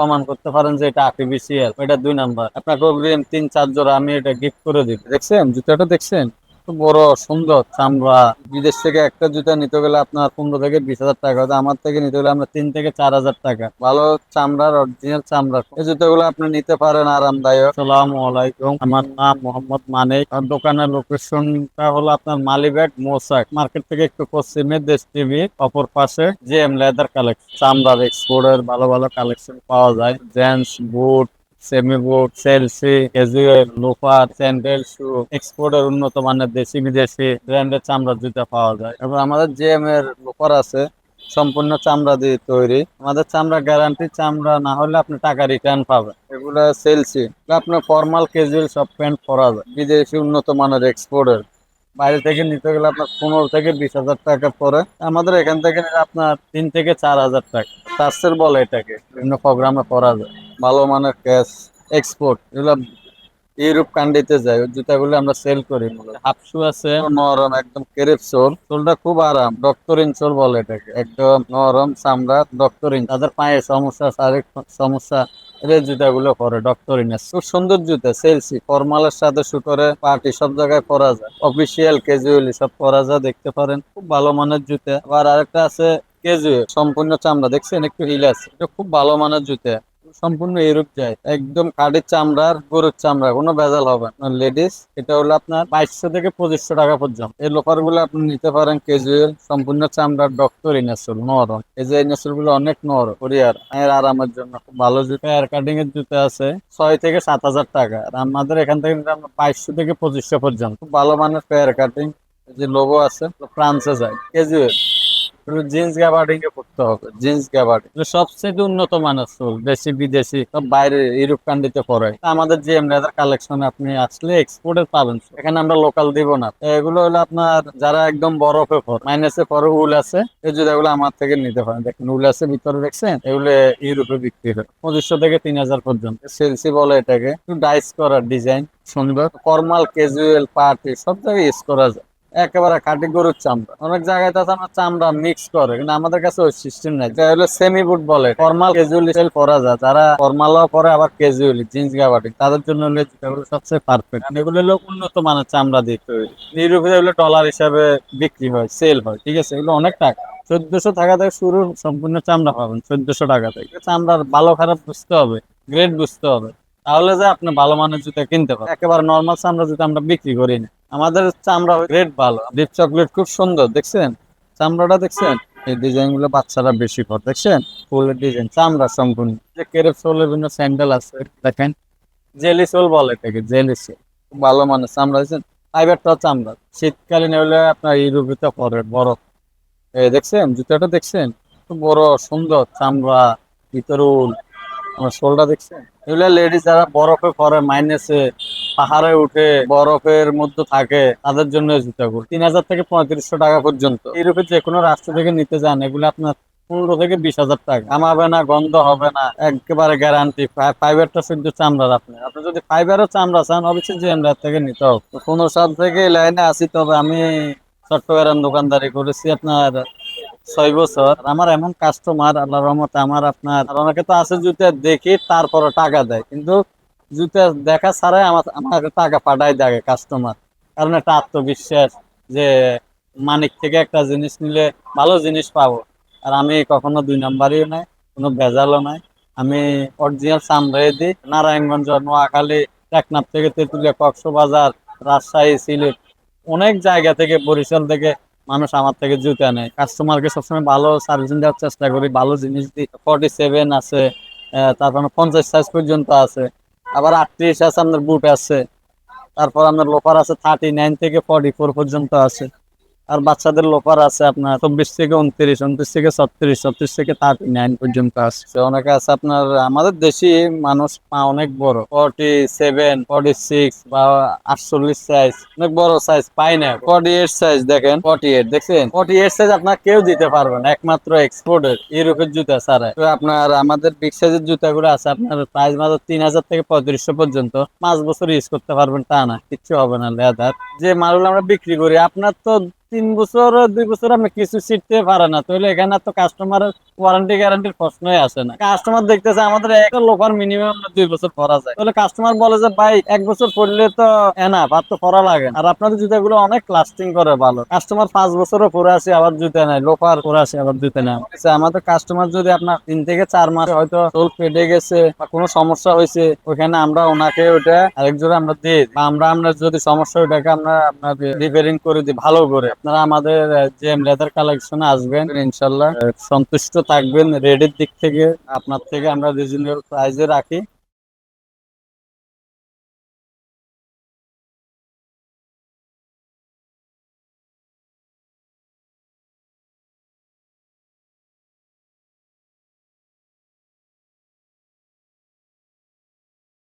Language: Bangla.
প্রমাণ করতে পারেন যে এটা আর্টিফিশিয়াল এটা দুই নাম্বার। আপনাকে অগ্রিম তিন, চার জোড়া আমি এটা গিফট করে দিব। দেখছেন? জুতাটা দেখছেন? বড় সুন্দর চামড়া। বিদেশ থেকে একটা জুতা নিতে গেলে আপনার পনেরো থেকে বিশ হাজার টাকা হয়তো আমার থেকে নিতে গেলে আমরা তিন থেকে চার হাজার টাকা। ভালো চামড়ার অরিজিনাল চামড়া এই জুতাগুলো আপনি নিতে পারেন আরামদায়ক। সালাম আলাইকুম, আমার নাম মোহাম্মদ মানিক। আর দোকানের লোকেশনটা হলো আপনার মালিবাগ, মোসাক। মার্কেট থেকে একটু পশ্চিমে দেশ টিভি, অপর পাশে জে এম লেদার কালেকশন। চামড়ার এক্সপোর্টের ভালো ভালো কালেকশন পাওয়া যায়। Gents boot semi boot Chelsea casual loafer sandal shoe এক্সপোর্টের উন্নত মানের দেশি, বিদেশি ব্র্যান্ডের চামড়ার জুতা পাওয়া যায়। এবং আমাদের জিএম এর লোফার আছে সম্পূর্ণ চামড়া দিয়ে তৈরি। আমাদের চামড়া গ্যারান্টি চামড়া না হলে আপনি টাকা রিটার্ন পাবেন। এগুলো সেলসি আপনার ফর্মাল ক্যাজুয়াল সব প্যান্ট পরা যায়। বিদেশি উন্নত মানের এক্সপোর্টের বাইরে থেকে নিতে গেলে আপনার পনেরো থেকে বিশ হাজার টাকা পরে। আমাদের এখান থেকে আপনার তিন থেকে চার হাজার টাকা। টার্সের বলে এটাকে। বিভিন্ন প্রোগ্রামে পরা যায়। ভালো মানের ক্যাশ এক্সপোর্ট এগুলো ইউরোপ কান্ট্রিতে যায়। ওই জুতাগুলো আমরা সেল করি হাফ শু আছে। নরম একদম কেরেপ সোল সোলটা খুব আরাম ডক্টরিন সোল বলে এটাকে। একদম নরম চামড়া ডক্টরিন। তাদের পায়ে সমস্যা শারীরিক সমস্যা এদের জুতাগুলো পরে ডক্টরিনের খুব সুন্দর জুতা সেলসি। ফর্মালের সাথে শুটরে পার্টি সব জায়গায় পরা যায়। অফিসিয়াল ক্যাজুয়ালি সব পরা যায় দেখতে পারেন। খুব ভালো মানের জুতা। আবার আরেকটা আছে ক্যাজুয়াল সম্পূর্ণ চামড়া। দেখছেন একটু হিল আছে। এটা খুব ভালো মানের জুতা। সম্পূর্ণ এরূপ যায়। একদম কাঠের চামড়ার গরুর চামড়া, কোনো ভেজাল হবে না। লেডিস, এটা হলো আপনার বাইশশো থেকে পঁচিশশো টাকা পর্যন্ত। এই লোকারগুলো আপনি নিতে পারেন ক্যাজুয়াল সম্পূর্ণ চামড়ার ডক্টর ইনাসল নরম। এই যে ইনাসলগুলো অনেক নরম কোরিয়ার এর আরামের জন্য খুব ভালো জুতো। হেয়ার কাটিং এর জুতো আছে, ছয় থেকে সাত হাজার টাকা। আর আমাদের এখান থেকে আমরা বাইশশো থেকে পঁচিশশো পর্যন্ত। খুব ভালো মানের হেয়ার কাটিং যে লোগো আছে ফ্রান্সে যায়। ক্যাজুয়াল জিন্স গ্যাবার্ডিং এ পড়তে হবে, জিন্স গ্যাবার্ডিং সবচেয়ে উন্নত মানের চুল, দেশি, বিদেশি, সব বাইরে ইউরোপ কান্ট্রিতে পরে। আমাদের যে এমরাদার কালেকশন আপনি আসলে এক্সপোর্টের পাবেন এখানে আমরা লোকাল দিব না। এগুলো হলো আপনার যারা একদম বরফে পর মাইনাসে পরে উল আছে, এই জুতাগুলো আমার থেকে নিতে পারেন। দেখেন উল আছে ভিতরে, দেখছেন? এগুলো ইউরোপে বিক্রি হয়। পঁচিশশো থেকে তিন হাজার পর্যন্ত। সেলসি বলে এটাকে। ডাইস করার ডিজাইন শনিবার। ফর্মাল ক্যাজুয়াল পার্টি সব জায়গায় ইউজ করা যায়। একেবারে খাঁটি গরুর চামড়া। অনেক জায়গায় তো আমার চামড়া মিক্স করে, কিন্তু আমাদের কাছে ওই সিস্টেম নাই। এটা হলো সেমি বুট বলে ফর্মাল ক্যাজুয়ালি সেল করা যায়। যারা ফর্মালও পরে আবার ক্যাজুয়ালি জিন্স গাবাটি, তাদের জন্য হলো জুতাগুলো সবচেয়ে পারফেক্ট এগুলো হলো উন্নত মানের চামড়া দিয়ে তৈরি। নিরূপে এগুলো ডলার হিসাবে বিক্রি হয় সেল হয়, ঠিক আছে? এগুলো অনেক টাকা। চোদ্দশো টাকা থেকে শুরু সম্পূর্ণ চামড়া পাবেন, চোদ্দশো টাকা থেকে। চামড়ার ভালো খারাপ বুঝতে হবে গ্রেড বুঝতে হবে। তাহলে যে আপনি ভালো মানের জুতা কিনতে পারেন একেবারে নর্মাল চামড়া জুতা আমরা বিক্রি করি না। আমাদের চামড়া রেড ভালো। ডিপ চকলেট খুব সুন্দর, দেখছেন? চামড়াটা দেখছেন? এই ডিজাইনগুলো বাচ্চারা বেশি করে দেখছেন? ফুলের ডিজাইন চামড়া সম্পূর্ণ। যে বিভিন্ন স্যান্ডেল আছে, দেখেন? জেলি সোল বলে এটাকে জেলি সোল। ভালো মানের চামড়া, দেখছেন? ফাইবারটা চামড়া। শীতকালীন হলে আপনার ইউরোপিতে পরে বরফ। এই দেখছেন? জুতাটা দেখছেন? খুব বড়, সুন্দর চামড়া, ভিতর উল। আমার সোলটা দেখছেন? এগুলো লেডিস যারা বরফে পরে মাইনাসে পাহাড়ে উঠে বরফের মধ্যে থাকে, তাদের জন্য জুতাগুলো। তিন হাজার থেকে পঁয়ত্রিশশো টাকা পর্যন্ত। ইউরোপের যে কোনো রাষ্ট্র থেকে নিতে যান এগুলো আপনার পনেরো থেকে বিশ হাজার টাকা। কামাবে না, গন্ধ হবে না, একেবারে গ্যারান্টি ফাইবারটা শুদ্ধ চামড়ার আপনি। আপনি যদি ফাইবারও চামড়া চান, অবশ্যই এমরাত থেকে নিতে হবে। পনেরো সাল থেকে লাইনে আসি তবে আমি চট্টগ্রাম দোকানদারি করেছি আপনার ছয় বছর। আমার এমন কাস্টমার আল্লাহ রহমতে আমার আপনার অনেকে তো আছে জুতা দেখি তারপরে টাকা দেয়। কিন্তু জুতা দেখা ছাড়াই আমার আমার টাকা পাঠাই দেয় কাস্টমার কারণ একটা আত্মবিশ্বাস যে মানিক থেকে একটা জিনিস নিলে ভালো জিনিস পাবো। আর আমি কখনো দুই নাম্বারইও নাই, কোনো ভেজালও নাই। আমি অরিজিনাল চামড়াই দিই। নারায়ণগঞ্জ, নোয়াখালী, টেকনাফ থেকে তেঁতুলিয়া, কক্সবাজার, রাজশাহী, সিলেট, অনেক জায়গা থেকে, বরিশাল থেকে মানুষ আমার থেকে জুতা নেয়। কাস্টমারকে সবসময় ভালো সার্ভিস দেওয়ার চেষ্টা করি, ভালো জিনিস দিই। ফর্টি সেভেন আছে তারপর পঞ্চাশ সাইজ পর্যন্ত আছে। আবার আটত্রিশ আছে আপনার বুট আছে। তারপর আপনার লোফার আছে থার্টি নাইন থেকে ফর্টি ফোর পর্যন্ত আছে। আর বাচ্চাদের লোপার আছে আপনার চব্বিশ থেকে উনত্রিশ উনত্রিশ থেকে ছত্রিশ ছত্রিশ থেকে থার্টি নাইন পর্যন্ত আসছে অনেক আছে আপনার, আমাদের দেশি মানুষ পা অনেক বড় ফর্টি সেভেন ফর্টি সিক্স বা আটচল্লিশ সাইজ অনেক বড় সাইজ পাই না। ফর্টি এইট সাইজ দেখেন ফর্টি এইট দেখছেন? ফর্টি এইট সাইজ আপনার কেউ দিতে পারবে না, একমাত্র এক্সপোর্টের ইউরোপের জুতা ছাড়া। তো আপনার, আমাদের বিগ সাইজের জুতাগুলো আছে, আপনার প্রাইস মাত্র তিন হাজার থেকে পঁয়ত্রিশশো পর্যন্ত। পাঁচ বছর ইউজ করতে পারবেন তা না, কিচ্ছু হবে না লেদার যে মালগুলো আমরা বিক্রি করি, আপনার তো তিন বছর দুই বছর আপনি কিছু শিখতে পারে না। তাহলে এখানে তো কাস্টমারের ওয়ারেন্টি গ্যারান্টির প্রশ্নই আসে না। কাস্টমার দেখতেছে আমাদের একটা লোকার মিনিমাম দুই বছর পরা যায়। তাহলে কাস্টমার বলে যে ভাই এক বছর পড়লে তো এনা আর তো পরা লাগে আর আপনাদের জুতাগুলো অনেক লাস্টিং করে ভালো। কাস্টমার পাঁচ বছরও পরে আসে আবার জুতা নেয়। লোকার পরে আসে আবার জুতা নেয়। আচ্ছা, আমাদের কাস্টমার যদি আপনার তিন থেকে চার মাস হয়তো চোল ফেটে গেছে বা কোনো সমস্যা হয়েছে ওখানে আমরা ওনাকে ওটা আরেক জোড়া আমরা দিই। বা আমরা আমরা যদি সমস্যা ওটাকে আমরা আপনাকে রিপেয়ারিং করে দিই ভালো করে। আপনারা আমাদের জেম লেদার কালেকশনে আসবেন ইনশাল্লাহ। সন্তুষ্ট থাকবেন রেডির দিক থেকে আপনার থেকে আমরা রিজনেবল প্রাইসে রাখি।